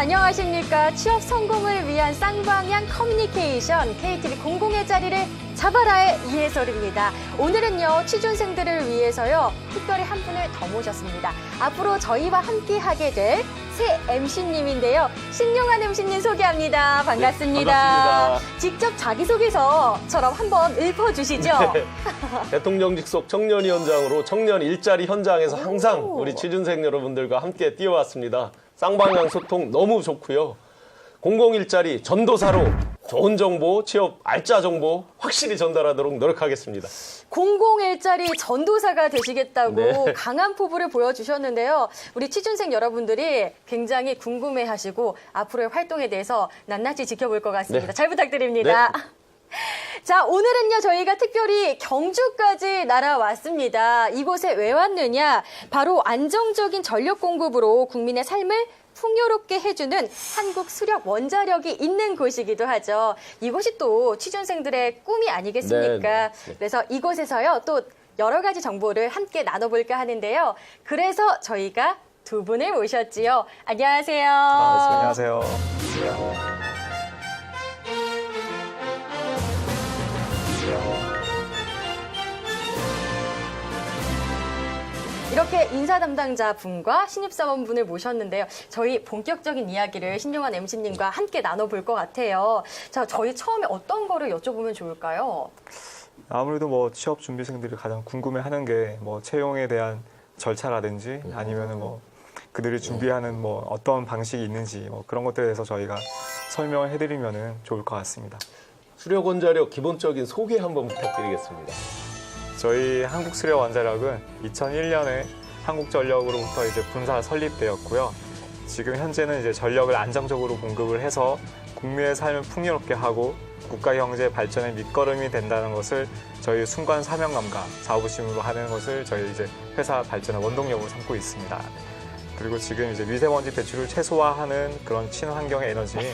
안녕하십니까. 취업 성공을 위한 쌍방향 커뮤니케이션 KTV 공공의 자리를 잡아라의 이해설입니다. 오늘은요, 취준생들을 위해서요, 특별히 한 분을 더 모셨습니다. 앞으로 저희와 함께 하게 될 새 MC님인데요. 신용한 MC님 소개합니다. 반갑습니다. 네, 반갑습니다. 직접 자기소개서처럼 한번 읊어주시죠. 네. 대통령직 속 청년위원장으로 청년 일자리 현장에서 항상 오. 우리 취준생 여러분들과 함께 뛰어왔습니다. 쌍방향 소통 너무 좋고요. 공공 일자리 전도사로 좋은 정보, 취업 알짜 정보 확실히 전달하도록 노력하겠습니다. 공공 일자리 전도사가 되시겠다고 네. 강한 포부를 보여주셨는데요. 우리 취준생 여러분들이 굉장히 궁금해하시고 앞으로의 활동에 대해서 낱낱이 지켜볼 것 같습니다. 네. 잘 부탁드립니다. 자, 오늘은요, 저희가 특별히 경주까지 날아왔습니다. 이곳에 왜 왔느냐? 바로 안정적인 전력 공급으로 국민의 삶을 풍요롭게 해주는 한국 수력 원자력이 있는 곳이기도 하죠. 이곳이 또 취준생들의 꿈이 아니겠습니까? 네, 네. 그래서 이곳에서요, 또 여러 가지 정보를 함께 나눠볼까 하는데요. 그래서 저희가 두 분을 모셨지요. 안녕하세요. 안녕하세요. 이렇게 인사 담당자 분과 신입사원 분을 모셨는데요. 저희 본격적인 이야기를 신용환 MC님과 함께 나눠볼 것 같아요. 자, 저희 처음에 어떤 거를 여쭤보면 좋을까요? 아무래도 뭐 취업 준비생들이 가장 궁금해하는 게 뭐 채용에 대한 절차라든지 아니면은 뭐 그들이 준비하는 뭐 어떤 방식이 있는지 뭐 그런 것들에 대해서 저희가 설명을 해드리면은 좋을 것 같습니다. 수력 원자력 기본적인 소개 한번 부탁드리겠습니다. 저희 한국수력원자력은 2001년에 한국전력으로부터 이제 분사 설립되었고요. 지금 현재는 이제 전력을 안정적으로 공급을 해서 국민의 삶을 풍요롭게 하고 국가 경제 발전의 밑거름이 된다는 것을 저희 순간 사명감과 자부심으로 하는 것을 저희 이제 회사 발전의 원동력으로 삼고 있습니다. 그리고 지금 이제 미세먼지 배출을 최소화하는 그런 친환경의 에너지인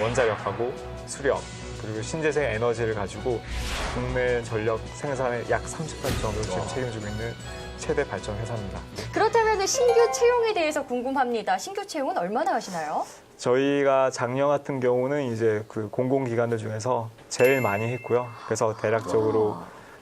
원자력하고 수력 그리고 신재생 에너지를 가지고 국내 전력 생산의 약 30% 정도를 지금 책임지고 있는 최대 발전 회사입니다. 그렇다면 신규 채용에 대해서 궁금합니다. 신규 채용은 얼마나 하시나요? 저희가 작년 같은 경우는 이제 그 공공기관들 중에서 제일 많이 했고요. 그래서 대략적으로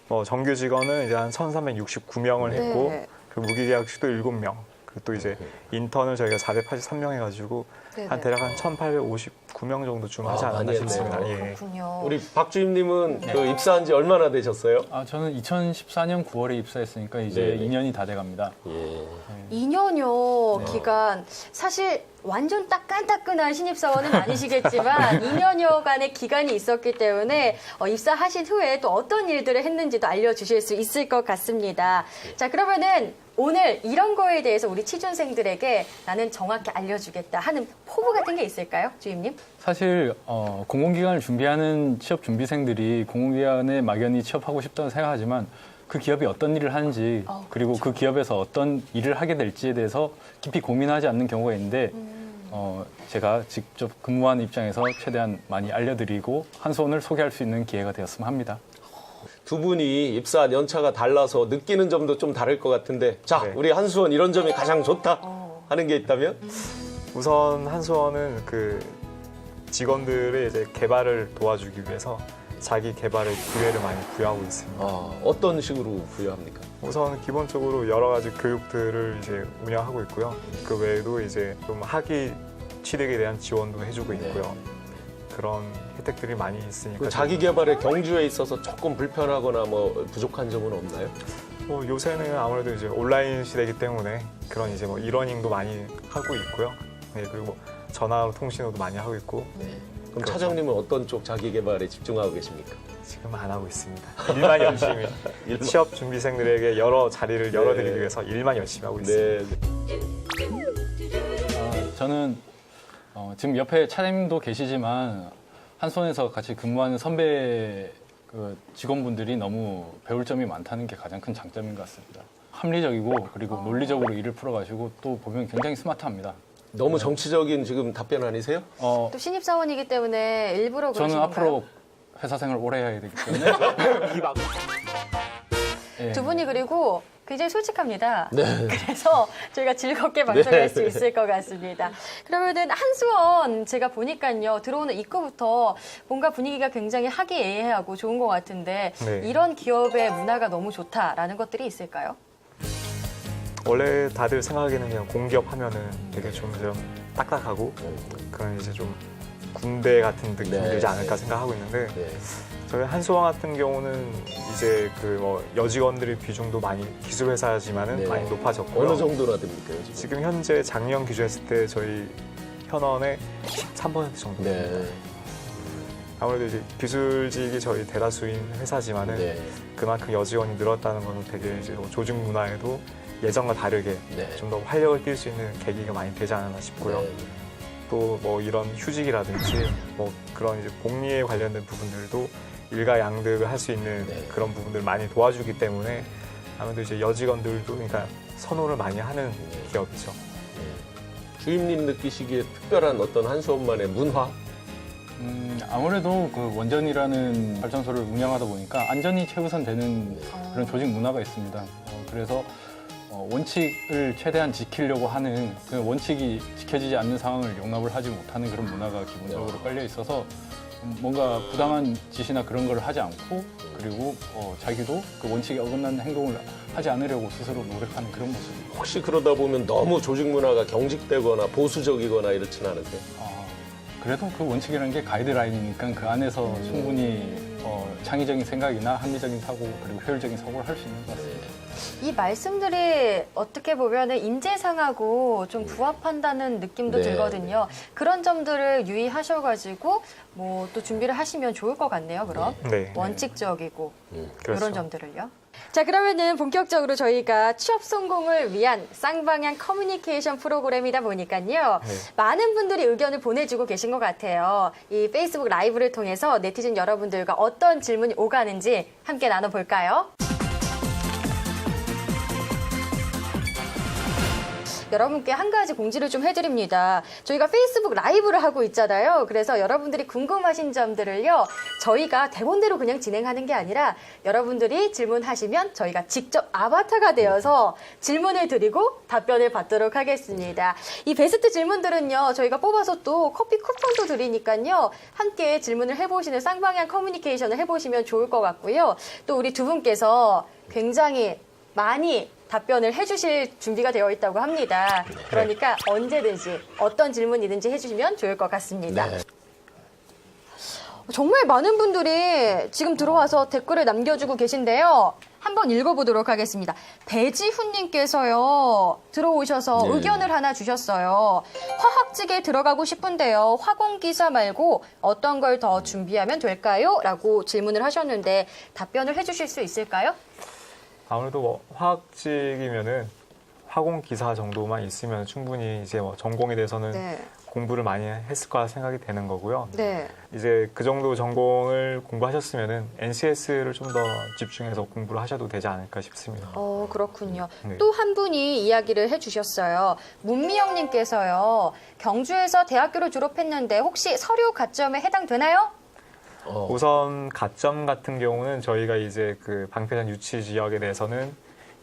뭐 정규 직원은 이제 한 1,369명을 했고 네. 그 무기계약직도 7명. 그리고 또 이제 인턴을 저희가 483명 해가지고 네네. 한 대략 한 1,859명 정도쯤 하지 아, 않았나 많이 했네요. 싶습니다. 예. 그렇군요. 우리 박주임님은 그 입사한 지 얼마나 되셨어요? 아, 저는 2014년 9월에 입사했으니까 이제 네네. 2년이 다 돼갑니다. 예. 2년여 네. 기간 사실 완전 따끈따끈한 신입사원은 아니시겠지만 2년여간의 기간이 있었기 때문에 어, 입사하신 후에 또 어떤 일들을 했는지도 알려주실 수 있을 것 같습니다. 자 그러면은 오늘 이런 거에 대해서 우리 취준생들에게 나는 정확히 알려주겠다 하는 포부 같은 게 있을까요, 주임님? 사실 어, 공공기관을 준비하는 취업 준비생들이 공공기관에 막연히 취업하고 싶다고 생각하지만 그 기업이 어떤 일을 하는지 어, 그리고 그 기업에서 어떤 일을 하게 될지에 대해서 깊이 고민하지 않는 경우가 있는데 어, 제가 직접 근무하는 입장에서 최대한 많이 알려드리고 한 손을 소개할 수 있는 기회가 되었으면 합니다. 두 분이 입사한 연차가 달라서 느끼는 점도 좀 다를 것 같은데 자 네. 우리 한수원 이런 점이 가장 좋다 어. 하는 게 있다면 우선 한수원은 그 직원들의 이제 개발을 도와주기 위해서 자기 개발의 기회를 많이 부여하고 있습니다. 아, 어떤 식으로 부여합니까? 우선 기본적으로 여러 가지 교육들을 이제 운영하고 있고요. 그 외에도 이제 좀 학위 취득에 대한 지원도 해주고 있고요. 그런 혜택들이 많이 있으니까 그 자기 개발의 경주에 있어서 조금 불편하거나 뭐 부족한 점은 없나요? 뭐 요새는 아무래도 이제 온라인 시대이기 때문에 그런 이제 뭐 이러닝도 많이 하고 있고요. 네, 그리고 뭐 전화로 통신으로도 많이 하고 있고 그럼 그렇죠. 차장님은 어떤 쪽 자기 개발에 집중하고 계십니까? 지금 안 하고 있습니다. 일만 열심히 일만. 취업 준비생들에게 여러 자리를 열어드리기 네. 위해서 일만 열심히 하고 있습니다. 네. 어, 저는 어, 지금 옆에 차장님도 계시지만 한 손에서 같이 근무하는 선배 그 직원분들이 너무 배울 점이 많다는 게 가장 큰 장점인 것 같습니다. 합리적이고 그리고 논리적으로 일을 풀어가지고 또 보면 굉장히 스마트합니다. 너무 정치적인 지금 답변 아니세요? 어, 또 신입사원이기 때문에 일부러 저는 그러시는 건가요? 앞으로 회사 생활 오래 해야 되기 때문에 예. 두 분이 그리고 굉장히 솔직합니다. 네. 그래서 저희가 즐겁게 방송할 네. 수 있을 것 같습니다. 그러면은 한수원 제가 보니까요 들어오는 입구부터 뭔가 분위기가 굉장히 화기애애하고 좋은 것 같은데 네. 이런 기업의 문화가 너무 좋다라는 것들이 있을까요? 원래 다들 생각하기에는 그냥 공기업 하면은 되게 좀, 좀 딱딱하고 그런 이제 좀 군대 같은 느낌이 네. 들지 않을까 생각하고 있는데 네. 저희 한수원 같은 경우는 이제 그 뭐 여직원들의 비중도 많이 기술 회사지만은 네. 많이 높아졌고요. 어느 정도나 됩니까 요즘? 지금 현재 작년 기준했을 때 저희 현원의 13% 정도. 네. 아무래도 이제 기술직이 저희 대다수인 회사지만은 네. 그만큼 여직원이 늘었다는 건 되게 이제 뭐 조직 문화에도 예전과 다르게 네. 좀 더 활력을 띨 수 있는 계기가 많이 되지 않았나 싶고요. 네. 또 뭐 이런 휴직이라든지 뭐 그런 이제 복리에 관련된 부분들도 일가 양득을 할 수 있는 네. 그런 부분들 많이 도와주기 때문에 아무래도 이제 여직원들도 그러니까 선호를 많이 하는 네. 기업이죠. 주임님 느끼시기에 특별한 어떤 한수원만의 문화? 음, 아무래도 그 원전이라는 발전소를 운영하다 보니까 안전이 최우선 되는 그런 조직 문화가 있습니다. 어, 그래서 어, 원칙을 최대한 지키려고 하는 그 원칙이 지켜지지 않는 상황을 용납을 하지 못하는 그런 문화가 기본적으로 깔려 있어서 음, 뭔가 부당한 짓이나 그런 걸 하지 않고 그리고 어, 자기도 그 원칙에 어긋나는 행동을 하지 않으려고 스스로 노력하는 그런 모습이 혹시 그러다 보면 너무 조직 문화가 경직되거나 보수적이거나 이렇지는 않으세요? 아, 그래도 그 원칙이라는 게 가이드라인이니까 그 안에서 충분히 어, 창의적인 생각이나 합리적인 사고 그리고 효율적인 사고를 할 수 있는 것 같습니다. 이 말씀들이 어떻게 보면은 인재상하고 좀 부합한다는 느낌도 네, 들거든요. 그런 점들을 유의하셔가지고 뭐 또 준비를 하시면 좋을 것 같네요. 그럼 네. 원칙적이고 그렇죠. 이런 점들을요. 자 그러면은 본격적으로 저희가 취업 성공을 위한 쌍방향 커뮤니케이션 프로그램이다 보니까요 네. 많은 분들이 의견을 보내주고 계신 것 같아요. 이 페이스북 라이브를 통해서 네티즌 여러분들과 어떤 질문이 오가는지 함께 나눠볼까요? 여러분께 한 가지 공지를 좀 해드립니다. 저희가 페이스북 라이브를 하고 있잖아요. 그래서 여러분들이 궁금하신 점들을요, 저희가 대본대로 그냥 진행하는 게 아니라 여러분들이 질문하시면 저희가 직접 아바타가 되어서 질문을 드리고 답변을 받도록 하겠습니다. 이 베스트 질문들은요, 저희가 뽑아서 또 커피 쿠폰도 드리니까요, 함께 질문을 해보시는 쌍방향 커뮤니케이션을 해보시면 좋을 것 같고요. 또 우리 두 분께서 굉장히 많이 답변을 해주실 준비가 되어 있다고 합니다. 그러니까 언제든지 어떤 질문이든지 해주시면 좋을 것 같습니다. 네. 정말 많은 분들이 지금 들어와서 댓글을 남겨주고 계신데요. 한번 읽어보도록 하겠습니다. 배지훈님께서요, 들어오셔서 네. 의견을 하나 주셨어요. 화학직에 들어가고 싶은데요. 화공기사 말고 어떤 걸 더 준비하면 될까요? 라고 질문을 하셨는데 답변을 해주실 수 있을까요? 아무래도 뭐 화학직이면은 화공 기사 정도만 있으면 충분히 이제 뭐 전공에 대해서는 네. 공부를 많이 했을 거라 생각이 되는 거고요. 네. 이제 그 정도 전공을 공부하셨으면은 NCS를 좀 더 집중해서 공부를 하셔도 되지 않을까 싶습니다. 어, 그렇군요. 네. 또한 분이 이야기를 해 주셨어요. 문미영 님께서요, 경주에서 대학교를 졸업했는데 혹시 서류 가점에 해당되나요? 어. 우선 가점 같은 경우는 저희가 이제 그 방패전 유치 지역에 대해서는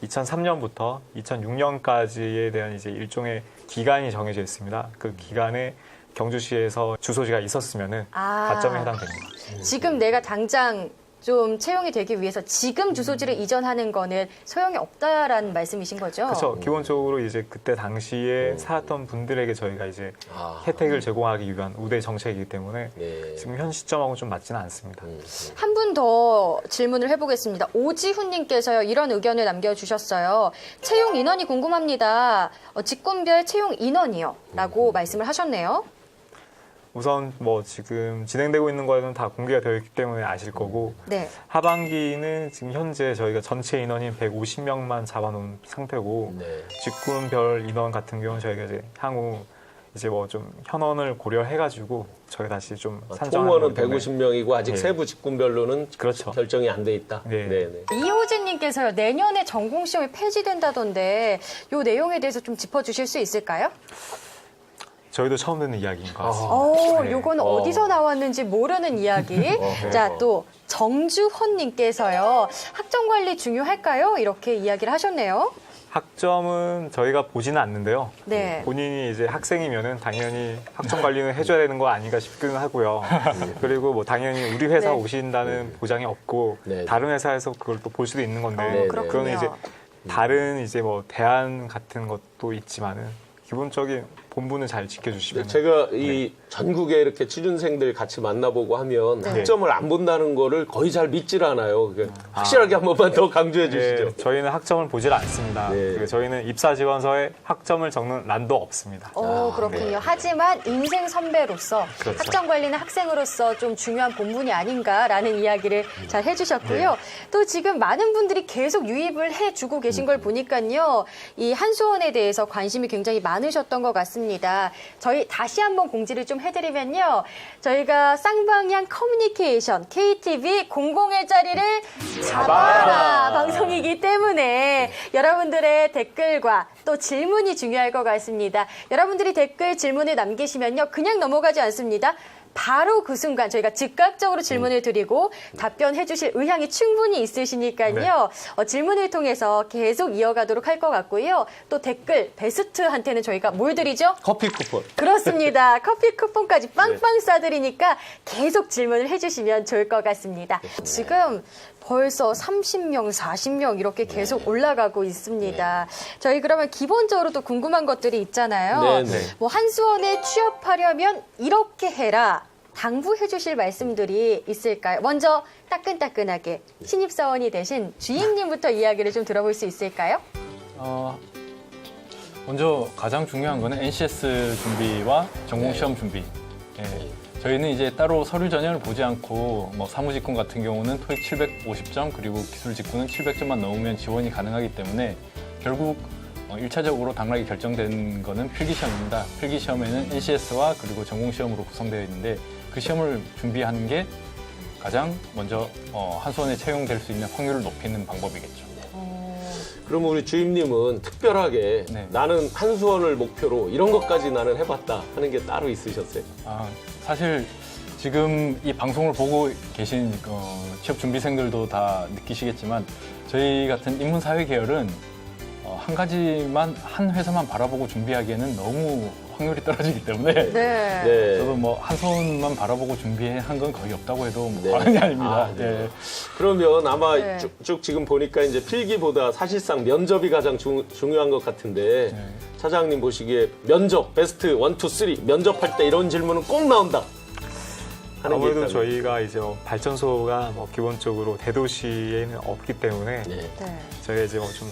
2003년부터 2006년까지에 대한 이제 일종의 기간이 정해져 있습니다. 그 기간에 경주시에서 주소지가 있었으면은 아. 가점에 해당됩니다. 지금 내가 당장 좀 채용이 되기 위해서 지금 주소지를 이전하는 거는 소용이 없다라는 말씀이신 거죠? 그렇죠. 기본적으로 이제 그때 당시에 살았던 분들에게 저희가 이제 아. 혜택을 제공하기 위한 우대 정책이기 때문에 네. 지금 현 시점하고 좀 맞지는 않습니다. 음. 한 분 더 질문을 해보겠습니다. 오지훈님께서요, 이런 의견을 남겨주셨어요. 채용 인원이 궁금합니다. 어, 직군별 채용 인원이요. 라고 말씀을 하셨네요. 우선 뭐 지금 진행되고 있는 거에는 다 공개가 되어 있기 때문에 아실 거고 네. 하반기는 지금 현재 저희가 전체 인원인 150명만 잡아놓은 상태고 네. 직군별 인원 같은 경우는 저희가 이제 향후 이제 뭐 좀 현원을 고려해가지고 저희가 다시 좀 아, 산정하는 때문에 150명이고 아직 네. 세부 직군별로는 그렇죠. 결정이 안 돼 있다. 네. 네. 이호진님께서요, 내년에 전공 시험이 폐지된다던데, 요 내용에 대해서 좀 짚어주실 수 있을까요? 저희도 처음 듣는 이야기인 것 같습니다. 오, 네. 요건 어. 어. 디서 나왔는지 모르는 이야기. 어허. 자, 또 정주헌 님께서요. 학점 관리 중요할까요? 이렇게 이야기를 하셨네요. 학점은 저희가 보지는 않는데요. 네. 본인이 이제 학생이면은 당연히 학점 관리는 해줘야 되는 거 아닌가 싶기는 하고요. 그리고 뭐 당연히 우리 회사 네. 오신다는 보장이 없고 네. 다른 회사에서 그걸 또 볼 수도 있는 건데 어, 네, 네. 그렇군요. 그거는 이제 다른 이제 뭐 대안 같은 것도 있지만은 기본적인 본부는 잘 지켜주시면 제가 이 전국에 이렇게 취준생들 같이 만나보고 하면 네. 학점을 안 본다는 거를 거의 잘 믿질 않아요. 그게 확실하게 한 번만 더 강조해 주시죠. 네, 저희는 학점을 보질 않습니다. 네. 그리고 저희는 입사 지원서에 학점을 적는 란도 없습니다. 오, 그렇군요. 하지만 인생 선배로서 그렇죠. 학점 관리는 학생으로서 좀 중요한 본분이 아닌가라는 이야기를 잘 해주셨고요. 또 지금 많은 분들이 계속 유입을 해주고 계신 걸 보니까요. 이 한수원에 대해서 관심이 굉장히 많으셨던 것 같습니다. 저희 다시 한번 공지를 좀 해드리면요. 저희가 쌍방향 커뮤니케이션 KTV 공공의 자리를 잡아라 방송이기 때문에 여러분들의 댓글과 또 질문이 중요할 것 같습니다. 여러분들이 댓글 질문을 남기시면요. 그냥 넘어가지 않습니다. 바로 그 순간 저희가 즉각적으로 질문을 드리고 답변해 주실 의향이 충분히 있으시니까요. 어, 질문을 통해서 계속 이어가도록 할 것 같고요. 또 댓글 베스트한테는 저희가 뭘 드리죠? 커피 쿠폰. 그렇습니다. 커피 쿠폰까지 빵빵 싸드리니까 계속 질문을 해주시면 좋을 것 같습니다. 지금 벌써 30명, 40명 이렇게 계속 올라가고 있습니다. 저희 그러면 기본적으로 또 궁금한 것들이 있잖아요. 네, 네. 뭐 한수원에 취업하려면 이렇게 해라. 당부해 주실 말씀들이 있을까요? 먼저 따끈따끈하게 신입사원이 되신 주임님부터 이야기를 좀 들어볼 수 있을까요? 어, 먼저 가장 중요한 거는 NCS 준비와 전공 시험 준비. 예, 저희는 이제 따로 서류 전형을 보지 않고 뭐 사무직군 같은 경우는 토익 750점 그리고 기술 직군은 700점만 넘으면 지원이 가능하기 때문에 결국 어, 1차적으로 당락이 결정된 거는 필기시험입니다. 필기시험에는 NCS와 그리고 전공 시험으로 구성되어 있는데 그 시험을 준비하는 게 가장 먼저 어, 한수원에 채용될 수 있는 확률을 높이는 방법이겠죠. 그러면 우리 주임님은 특별하게 네. 나는 한수원을 목표로 이런 것까지 나는 해봤다 하는 게 따로 있으셨어요? 아, 사실 지금 이 방송을 보고 계신 어, 취업 준비생들도 다 느끼시겠지만 저희 같은 인문사회 계열은 어, 한 가지만 한 회사만 바라보고 준비하기에는 너무 확률이 떨어지기 때문에 네. 네. 저도 뭐 한 손만 바라보고 준비한 건 거의 없다고 해도 뭐 네. 과언이 아닙니다. 아, 네. 예. 그러면 아마 네. 쭉, 쭉 지금 보니까 이제 필기보다 사실상 면접이 가장 중, 중요한 것 같은데 네. 차장님 보시기에 면접 베스트 원, 투, 쓰리 면접할 때 이런 질문은 꼭 나온다. 아무래도. 저희가 이제 뭐 발전소가 뭐 기본적으로 대도시에는 없기 때문에 네. 네. 저희가 이제 뭐 좀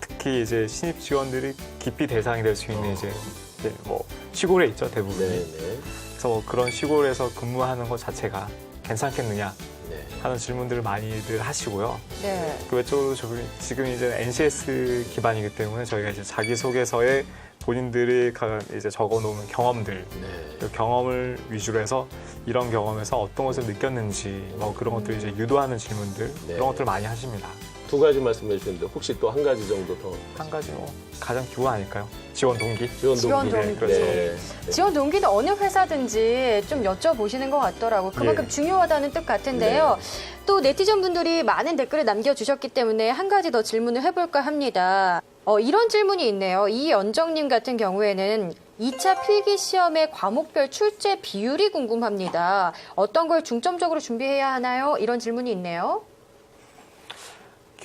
특히 이제 신입 지원들이 깊이 대상이 될 수 있는 이제, 이제 뭐 시골에 있죠 대부분. 네, 이 네. 그래서 뭐 그런 시골에서 근무하는 것 자체가 괜찮겠느냐 네. 하는 질문들을 많이들 하시고요. 네. 그 외적으로 저희 지금 이제 NCS 기반이기 때문에 저희가 이제 자기 소개서에 본인들이 가- 이제 적어놓은 경험들 네. 그 경험을 위주로 해서 이런 경험에서 어떤 것을 느꼈는지 뭐 그런 것들 이제 유도하는 질문들 네. 그런 것들 많이 하십니다. 두 가지 말씀해 주셨는데 혹시 또 한 가지 정도 더 한 가지 뭐 가장 기본 아닐까요? 지원 동기. 지원 지원 동기. 동기. 그렇죠. 네. 네. 지원 동기는 어느 회사든지 좀 여쭤보시는 것 같더라고요. 그만큼 예. 중요하다는 뜻 같은데요. 또 네티즌 분들이 많은 댓글을 남겨주셨기 때문에 한 가지 더 질문을 해볼까 합니다. 어, 이런 질문이 있네요. 이연정님 같은 경우에는 2차 필기 시험의 과목별 출제 비율이 궁금합니다. 어떤 걸 중점적으로 준비해야 하나요? 이런 질문이 있네요.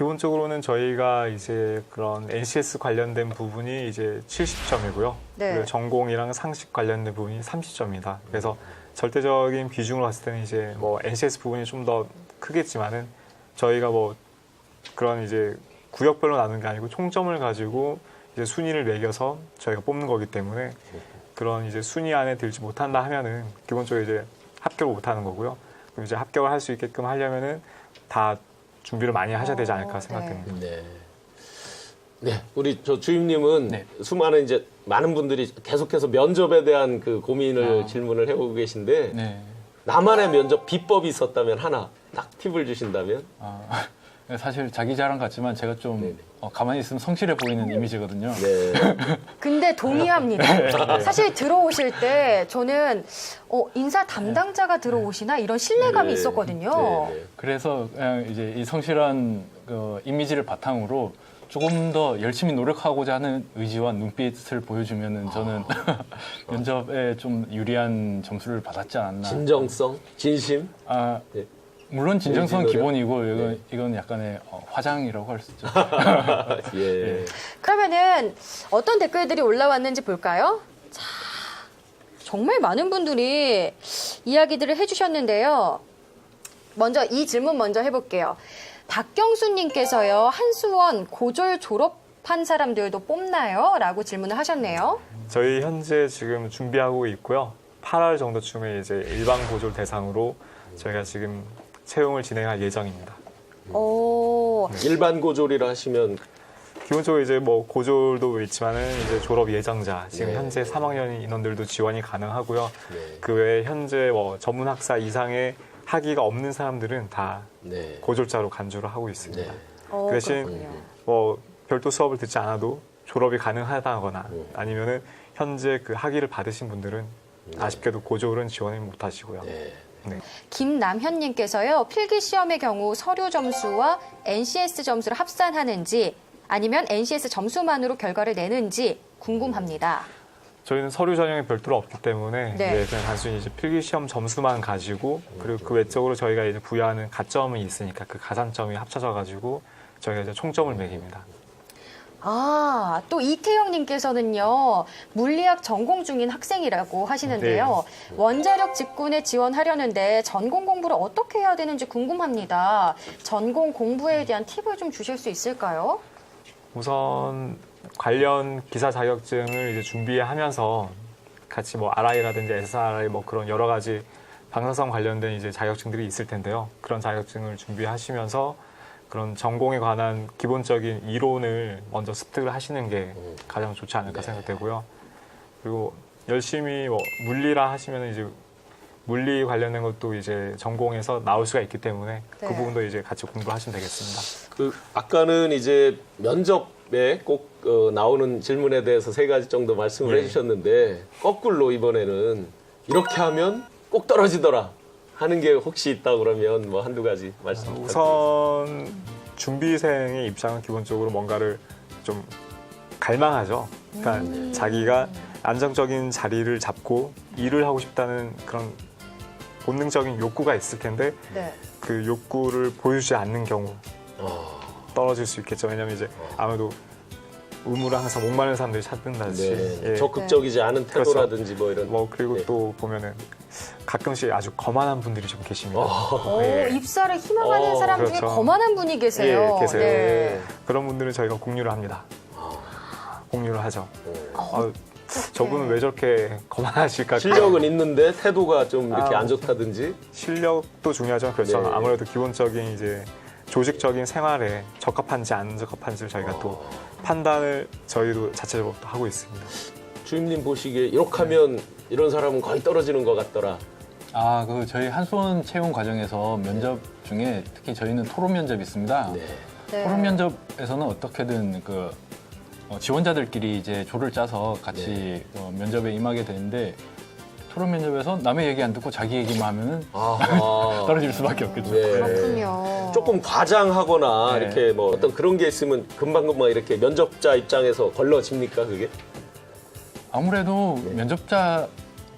기본적으로는 저희가 이제 그런 NCS 관련된 부분이 이제 70점이고요. 네. 그리고 전공이랑 상식 관련된 부분이 30점입니다. 그래서 절대적인 비중으로 봤을 때는 이제 뭐 NCS 부분이 좀 더 크겠지만은 저희가 뭐 그런 이제 구역별로 나누는 게 아니고 총점을 가지고 이제 순위를 매겨서 저희가 뽑는 거기 때문에 그런 이제 순위 안에 들지 못한다 하면은 기본적으로 이제 합격을 못 하는 거고요. 그럼 이제 합격을 할 수 있게끔 하려면은 다 준비를 많이 하셔야 되지 않을까 어, 생각됩니다. 네. 네, 우리 저 주임님은 네. 수많은 이제 많은 분들이 계속해서 면접에 대한 그 고민을 아. 질문을 해오고 계신데 네. 나만의 면접 비법이 있었다면 하나 딱 팁을 주신다면 아, 사실 자기 자랑 같지만 제가 좀 어, 가만히 있으면 성실해 보이는 이미지거든요. 네. 근데 동의합니다. 사실 들어오실 때 저는 어, 인사 담당자가 들어오시나 이런 신뢰감이 네. 있었거든요. 네, 네. 그래서 그냥 이제 이 성실한 그 이미지를 바탕으로 조금 더 열심히 노력하고자 하는 의지와 눈빛을 보여주면은 저는 면접에 좀 유리한 점수를 받았지 않았나. 진정성, 진심. 아, 네. 물론 진정성은 노력? 기본이고 이건, 네. 이건 약간의 어, 화장이라고 할 수 있죠. 예. 그러면은 어떤 댓글들이 올라왔는지 볼까요? 자, 정말 많은 분들이 이야기들을 해주셨는데요. 먼저 이 질문 먼저 해볼게요. 박경수님께서요, 한수원 고졸 졸업한 사람들도 뽑나요? 라고 질문을 하셨네요. 저희 현재 지금 준비하고 있고요. 8월 정도쯤에 이제 일반 고졸 대상으로 저희가 지금 채용을 진행할 예정입니다. 오, 일반 고졸이라 하시면 기본적으로 이제 뭐 고졸도 있지만은 이제 졸업 예정자 지금 네. 현재 3학년 인원들도 지원이 가능하고요. 네. 그 외에 현재 뭐 전문 학사 이상의 학위가 없는 사람들은 다 네. 고졸자로 간주를 하고 있습니다. 네. 어, 그 대신 그렇군요. 뭐 별도 수업을 듣지 않아도 졸업이 가능하다거나 음. 아니면은 현재 그 학위를 받으신 분들은 아쉽게도 고졸은 지원을 못 하시고요. 네. 김남현님께서요, 필기 시험의 경우 서류 점수와 NCS 점수를 합산하는지 아니면 NCS 점수만으로 결과를 내는지 궁금합니다. 저희는 서류 전형이 별도로 없기 때문에 네. 네, 그냥 단순히 이제 필기 시험 점수만 가지고 그리고 그 외적으로 저희가 이제 부여하는 가점이 있으니까 그 가산점이 합쳐져 가지고 저희가 이제 총점을 매깁니다. 아, 또 이태영님께서는요, 물리학 전공 중인 학생이라고 하시는데요. 원자력 직군에 지원하려는데 전공 공부를 어떻게 해야 되는지 궁금합니다. 전공 공부에 대한 팁을 좀 주실 수 있을까요? 우선 관련 기사 자격증을 이제 준비하면서 같이 뭐 RI라든지 SRI 뭐 그런 여러 가지 방사성 관련된 이제 자격증들이 있을 텐데요. 그런 자격증을 준비하시면서 그런 전공에 관한 기본적인 이론을 먼저 습득을 하시는 게 가장 좋지 않을까 생각되고요. 그리고 열심히 뭐 물리라 하시면 이제 물리 관련된 것도 이제 전공에서 나올 수가 있기 때문에 네. 그 부분도 이제 같이 공부하시면 되겠습니다. 그 아까는 이제 면접에 꼭 어, 나오는 질문에 대해서 세 가지 정도 말씀을 예. 해주셨는데 거꾸로 이번에는 이렇게 하면 꼭 떨어지더라 하는 게 혹시 있다 그러면 뭐 한두 가지 말씀. 우선 준비생의 입장은 기본적으로 뭔가를 좀 갈망하죠. 그러니까 자기가 안정적인 자리를 잡고 일을 하고 싶다는 그런 본능적인 욕구가 있을 텐데 네. 그 욕구를 보여주지 않는 경우 어, 떨어질 수 있겠죠. 왜냐하면 이제 아무래도 우물을 항상 목마른 사람들이 찾는다든지 네. 예. 적극적이지 않은 그렇죠. 태도라든지 뭐 이런 뭐 그리고 네. 또 보면은 가끔씩 아주 거만한 분들이 좀 계십니다. 어, 오, 네. 입사를 희망하는 어, 사람 중에 그렇죠. 거만한 분이 계세요. 예, 계세요. 네. 그런 분들은 저희가 공유를 합니다. 공유를 하죠. 어, 아, 저분은 왜 저렇게 거만하실까? 실력은 있는데 태도가 좀 이렇게 아, 안 좋다든지 실력도 중요하죠. 그렇죠. 네. 아무래도 기본적인 이제 조직적인 생활에 적합한지 안 적합한지를 저희가 또 판단을 저희도 자체적으로 또 하고 있습니다. 주임님 보시기에 이렇게 하면 이런 사람은 거의 떨어지는 것 같더라. 아, 그 저희 한수원 채용 과정에서 면접 중에 특히 저희는 토론 면접이 있습니다. 네. 네. 토론 면접에서는 어떻게든 그 어, 지원자들끼리 이제 조를 짜서 같이 네. 어, 면접에 임하게 되는데 토론 면접에서 남의 얘기 안 듣고 자기 얘기만 하면은 아하. 떨어질 수밖에 없겠죠. 네. 그렇군요. 조금 과장하거나 네. 이렇게 뭐 어떤 그런 게 있으면 금방금방 이렇게 면접자 입장에서 걸러집니까 그게? 아무래도 네. 면접자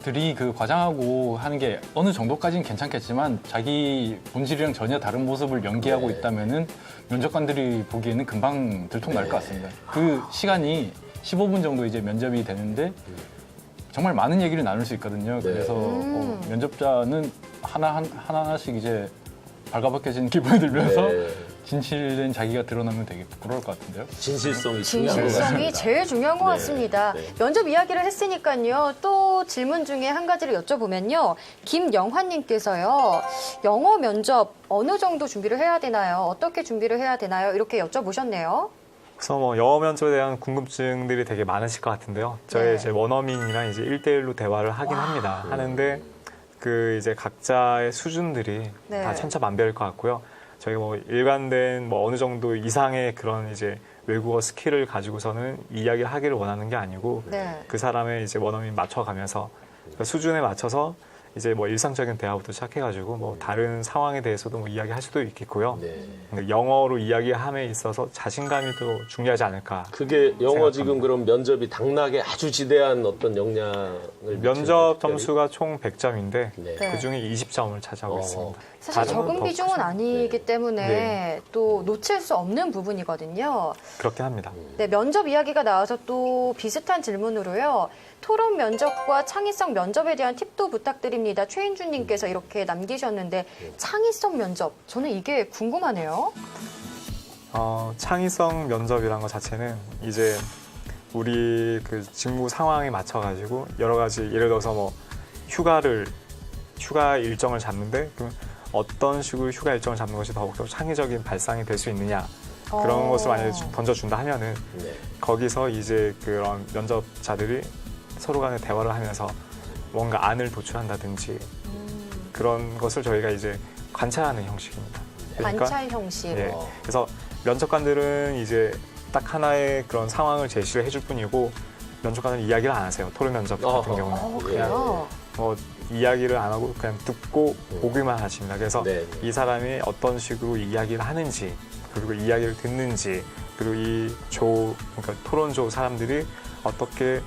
들이 그 과장하고 하는 게 어느 정도까지는 괜찮겠지만 자기 본질이랑 전혀 다른 모습을 연기하고 네. 있다면은 면접관들이 보기에는 금방 들통날 네. 것 같습니다. 그 시간이 15분 정도 이제 면접이 되는데 정말 많은 얘기를 나눌 수 있거든요. 네. 그래서 음. 어, 면접자는 하나 한- 하나씩 이제 발가벗겨진 기분이 들면서 네. 진실된 자기가 드러나면 되게 부끄러울 것 같은데요. 진실성이 중요한 것 진실성이 같습니다. 제일 중요한 것 네, 같습니다. 네. 면접 이야기를 했으니까요. 또 질문 중에 한 가지를 여쭤보면요. 김영환님께서요. 영어 면접 어느 정도 준비를 해야 되나요? 어떻게 준비를 해야 되나요? 이렇게 여쭤보셨네요. 그래서 뭐 영어 면접에 대한 궁금증들이 되게 많으실 것 같은데요. 저희 네. 이제 원어민이랑 이제 1대1로 대화를 하긴 합니다. 하는데 그 이제 각자의 수준들이 네. 다 천차만별일 것 같고요. 저희가 뭐 일관된 뭐 어느 정도 이상의 그런 이제 외국어 스킬을 가지고서는 이야기를 하기를 원하는 게 아니고 네. 그 사람의 이제 원어민 맞춰가면서 그 수준에 맞춰서 이제 뭐 일상적인 대화부터 시작해가지고 뭐 다른 상황에 대해서도 뭐 이야기할 수도 있겠고요. 네. 근데 영어로 이야기함에 있어서 자신감이 또 중요하지 않을까. 그게 영어 생각합니다. 지금 그럼 면접이 당락에 아주 지대한 어떤 영향을 면접 점수가 총 100점인데 네. 네. 그 중에 20점을 차지하고 어. 있습니다. 사실 다른 적은 더 비중은. 아니기 네. 때문에 네. 또 놓칠 수 없는 부분이거든요. 그렇긴 합니다. 네, 면접 이야기가 나와서 또 비슷한 질문으로요. 토론 면접과 창의성 면접에 대한 팁도 부탁드립니다. 최인주님께서 이렇게 남기셨는데 창의성 면접 저는 이게 궁금하네요. 어, 창의성 면접이란 것 자체는 이제 우리 그 직무 상황에 맞춰가지고 여러 가지 예를 들어서 뭐 휴가를 휴가 일정을 잡는데 그럼 어떤 식으로 휴가 일정을 잡는 것이 더욱더 창의적인 발상이 될 수 있느냐 그런 어. 것을 만약에 주- 던져준다 하면은 네. 거기서 이제 그런 면접자들이 서로 간에 대화를 하면서 뭔가 안을 도출한다든지 음, 그런 것을 저희가 이제 관찰하는 형식입니다. 그러니까 관찰 형식. 예. 어. 그래서 면접관들은 이제 딱 하나의 그런 상황을 제시를 해줄 뿐이고 면접관은 이야기를 안 하세요. 토론 면접 같은. 경우는 어, 예. 그래요? 뭐 이야기를 안 하고 그냥 듣고 음. 보기만 하십니다. 그래서 네. 이 사람이 어떤 식으로 이야기를 하는지 그리고 이야기를 듣는지 그리고 이 조 그러니까 토론조 사람들이 어떻게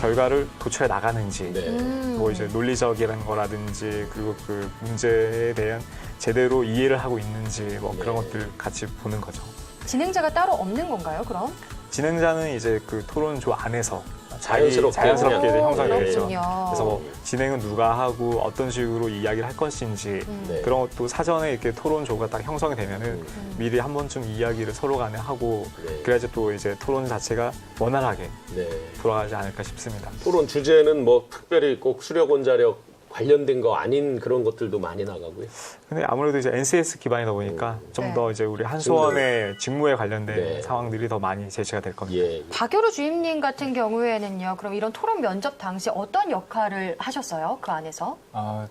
결과를 도출해 나가는지 네. 음. 뭐 이제 논리적이라는 거라든지 그리고 그 문제에 대한 제대로 이해를 하고 있는지 뭐 그런 네. 것들 같이 보는 거죠. 진행자가 따로 없는 건가요, 그럼? 진행자는 이제 그 토론조 안에서 자연스럽게 자연스럽게. 형성이 네. 되죠. 그래서 뭐 진행은 누가 하고 어떤 식으로 이야기를 할 것인지 음. 네. 그런 것도 사전에 이렇게 토론조가 딱 형성이 되면은 음. 미리 한 번쯤 이야기를 서로 간에 하고 네. 그래야지 또 이제 토론 자체가 원활하게 네. 돌아가지 않을까 싶습니다. 토론 주제는 뭐 특별히 꼭 수력 원자력 관련된 거 아닌 그런 것들도 많이 나가고요. 근데 아무래도 이제 NCS 기반이다 보니까 좀 네. 더 이제 우리 한수원의 직무에 관련된 네. 상황들이 더 많이 제시가 될 겁니다. 예. 박여루 주임님 같은 경우에는요, 그럼 이런 토론 면접 당시 어떤 역할을 하셨어요? 그 안에서? 아,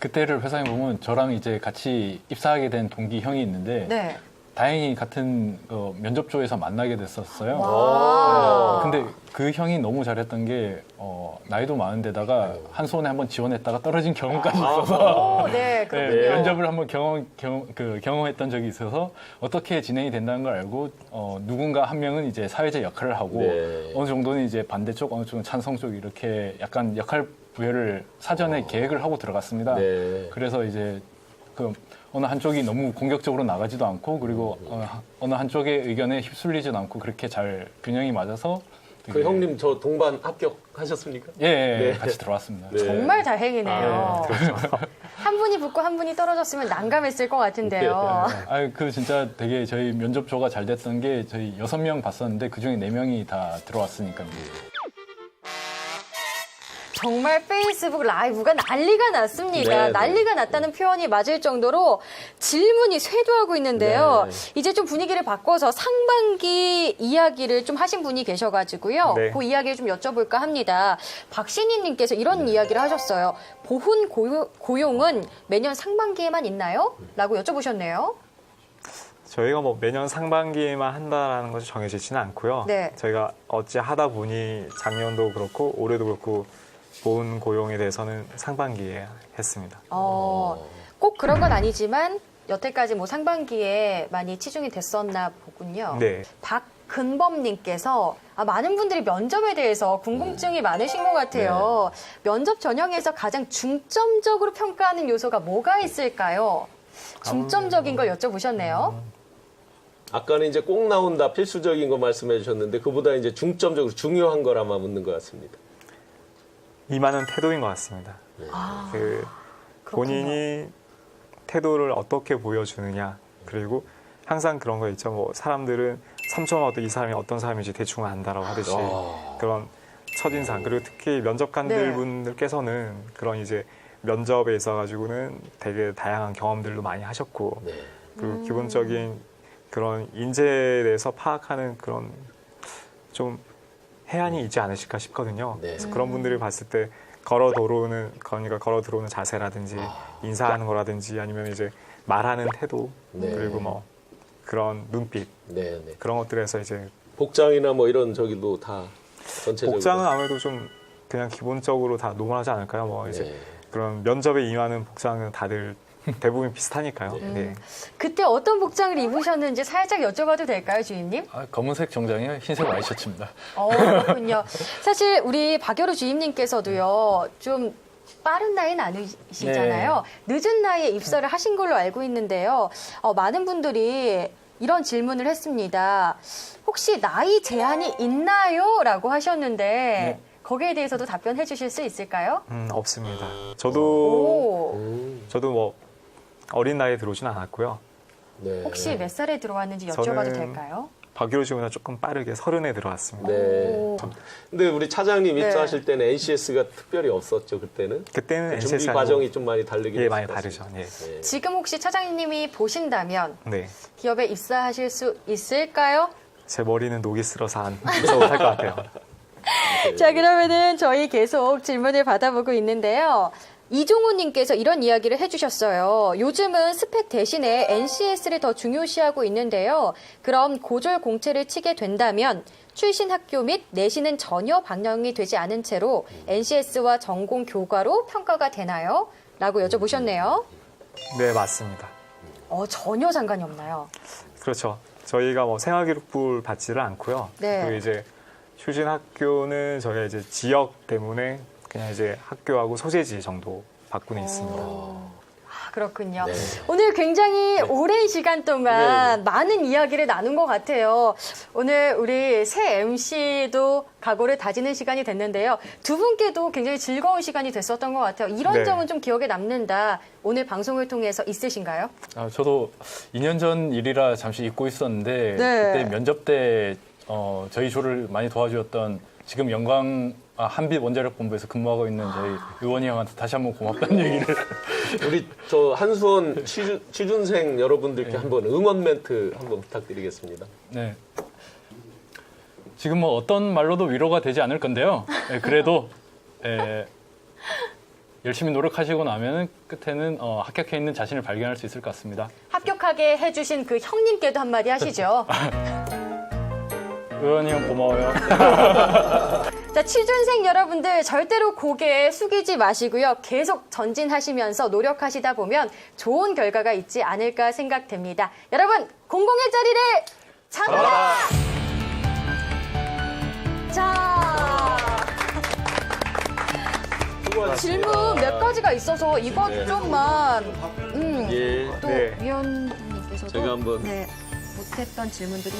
그때를 회상해 보면 저랑 이제 같이 입사하게 된 동기 형이 있는데 네. 다행히 같은 어, 면접조에서 만나게 됐었어요. 와. 근데 그 형이 너무 잘했던 게 어, 나이도 많은데다가 한 손에 한번 지원했다가 떨어진 경험까지 있어서 오, 네, 네. 면접을 한번 경험, 경험, 그, 경험했던 적이 있어서 어떻게 진행이 된다는 걸 알고 어, 누군가 한 명은 이제 사회적 역할을 하고 네. 어느 정도는 이제 반대쪽 어느 쪽은 찬성 쪽 이렇게 약간 역할 부여를 사전에 계획을 하고 들어갔습니다. 어. 네. 그래서 이제 그 어느 한쪽이 너무 공격적으로 나가지도 않고 그리고 어, 어느 한쪽의 의견에 휩쓸리지도 않고 그렇게 잘 균형이 맞아서 그 되게- 형님 저 동반 합격하셨습니까? 예, 예, 네. 같이 들어왔습니다. 네. 정말 다행이네요. 아, 그렇죠. 한 분이 붙고 한 분이 떨어졌으면 난감했을 것 같은데요. 아, 그 진짜 되게 저희 면접조가 잘 됐던 게 저희 여섯 명 봤었는데 그 중에 네 명이 다 들어왔으니까요. 정말 페이스북 라이브가 난리가 났습니다. 네, 네. 난리가 났다는 표현이 맞을 정도로 질문이 쇄도하고 있는데요. 네. 이제 좀 분위기를 바꿔서 상반기 이야기를 좀 하신 분이 계셔가지고요. 네. 그 이야기를 좀 여쭤볼까 합니다. 박신희님께서 이런 네. 이야기를 하셨어요. 보훈 고용, 고용 은 매년 상반기에만 있나요? 라고 여쭤보셨네요. 저희가 뭐 매년 상반기에만 한다라는 것이 정해지지는 않고요. 네. 저희가 어찌 하다 보니 작년도 그렇고 올해도 그렇고 보훈 고용에 대해서는 상반기에 했습니다. 어, 꼭 그런 건 아니지만 여태까지 뭐 상반기에 많이 치중이 됐었나 보군요. 네. 박근범님께서 아, 많은 분들이 면접에 대해서 궁금증이 많으신 것 같아요. 면접 전형에서 가장 중점적으로 평가하는 요소가 뭐가 있을까요? 중점적인 걸 여쭤보셨네요. 아까는 이제 꼭 나온다 필수적인 거 말씀해 주셨는데 그보다 이제 중점적으로 중요한 거라만 묻는 것 같습니다. 이만은 태도인 것 같습니다. 아, 그. 본인이 태도를 어떻게 보여주느냐 그리고 항상 그런 거 있죠. 뭐 사람들은 삼촌어도 이 사람이 어떤 사람인지 대충 안다라고 하듯이 아. 그런 첫인상 그리고 특히 면접관들 네. 분들께서는 그런 이제 면접에 있어 가지고는 되게 다양한 경험들도 많이 하셨고 네. 그리고 음. 기본적인 그런 인재에 대해서 파악하는 그런 좀 해안이 있지 않으실까 싶거든요. 네. 그래서 그런 분들이 봤을 때 걸어 들어오는 그러니까 걸어 들어오는 자세라든지 아. 인사하는 거라든지 아니면 이제 말하는 태도 네. 그리고 뭐 그런 눈빛 네, 네. 그런 것들에서 이제 복장이나 뭐 이런 저기도 다 전체적으로. 복장은 아무래도 좀 그냥 기본적으로 다 노멀하지 않을까요? 뭐 이제 네. 그런 면접에 임하는 복장은 다들 대부분 비슷하니까요. 네. 그때 어떤 복장을 입으셨는지 살짝 여쭤봐도 될까요, 주임님? 아, 검은색 정장에 흰색 와이셔츠입니다. 어, 그렇군요. 사실 우리 박여루 주임님께서도요, 좀 빠른 나이는 아니시잖아요. 늦은 나이에 입사를 하신 걸로 알고 있는데요. 어, 많은 분들이 이런 질문을 했습니다. 혹시 나이 제한이 있나요? 라고 하셨는데, 거기에 대해서도 답변해 주실 수 있을까요? 음, 없습니다. 저도 오, 음, 저도 뭐 어린 나이에 들어오지는 않았고요. 네. 혹시 몇 살에 들어왔는지 여쭤봐도 저는- 될까요? 박유로 씨보다 조금 빠르게 서른에 들어왔습니다. 네. 오. 근데 우리 차장님 네. 입사하실 때는 NCS가 특별히 없었죠 그때는. 그때는 그 준비 NCS 과정이 좀 많이 다르긴 예, 많이 것 다르죠. 예. 네. 지금 혹시 차장님이 보신다면 네. 기업에 입사하실 수 있을까요? 제 머리는 녹이 슬어서 안 무서워 할 것 같아요. 자, 그러면은 저희 계속 질문을 받아보고 있는데요. 이종호님께서 이런 이야기를 해주셨어요. 요즘은 스펙 대신에 NCS를 더 중요시하고 있는데요. 그럼 고졸 공채를 치게 된다면 출신 학교 및 내신은 전혀 반영이 되지 않은 채로 NCS와 전공 교과로 평가가 되나요? 라고 여쭤보셨네요. 네, 맞습니다. 어, 전혀 상관이 없나요? 그렇죠. 저희가 뭐 생활기록부를 받지를 않고요. 네. 그리고 이제 출신 학교는 저희가 이제 지역 때문에 그냥 이제 학교하고 소재지 정도 받고는 있습니다. 아, 그렇군요. 네. 오늘 굉장히 오랜 시간 동안 네, 네. 많은 이야기를 나눈 것 같아요. 오늘 우리 새 MC도 각오를 다지는 시간이 됐는데요. 두 분께도 굉장히 즐거운 시간이 됐었던 것 같아요. 이런 네. 점은 좀 기억에 남는다. 오늘 방송을 통해서 있으신가요? 아, 저도 2년 전 일이라 잠시 잊고 있었는데 네. 그때 면접 때 어, 저희 조를 많이 도와주었던 지금 영광 아, 한빛 원자력 본부에서 근무하고 있는 저희 의원이 형한테 다시 한번 고맙다는 얘기를 우리 저 한수원 취준, 취준생 여러분들께 한번 응원 멘트 한번 부탁드리겠습니다. 네. 지금 뭐 어떤 말로도 위로가 되지 않을 건데요. 예, 그래도 예, 열심히 노력하시고 나면 끝에는 어, 합격해 있는 자신을 발견할 수 있을 것 같습니다. 합격하게 해주신 그 형님께도 한마디 하시죠. 의원이 형 고마워요. 자, 취준생 여러분들 절대로 고개 숙이지 마시고요. 계속 전진하시면서 노력하시다 보면 좋은 결과가 있지 않을까 생각됩니다. 여러분, 공공의 자리를 잡아라! 자. 질문 몇 가지가 있어서 이것 네. 좀만, 음, 예. 또 네. 위원님께서도 제가 한번- 네, 못했던 질문들이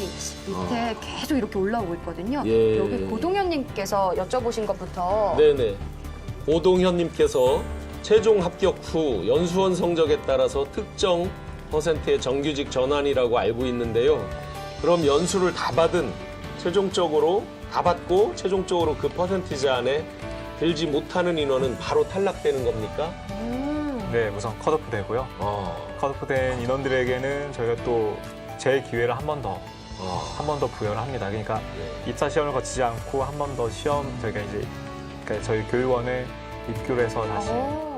밑에 계속 이렇게 올라오고 있거든요. 예. 여기 고동현님께서 여쭤보신 것부터 네네. 오동현님께서 최종 합격 후 연수원 성적에 따라서 특정 퍼센트의 정규직 전환이라고 알고 있는데요. 그럼 연수를 다 받은 최종적으로 다 받고 최종적으로 그 퍼센티지 안에 들지 못하는 인원은 바로 탈락되는 겁니까? 음, 네, 우선 컷오프 되고요. 아, 컷오프 된 인원들에게는 저희가 또 재기회를 한 번 더, 아, 한번 더 부여를 합니다. 그러니까 네. 입사 시험을 거치지 않고 한 번 더 시험 저희가 이제 그러니까 저희 교육원에 입교를 해서 다시 오.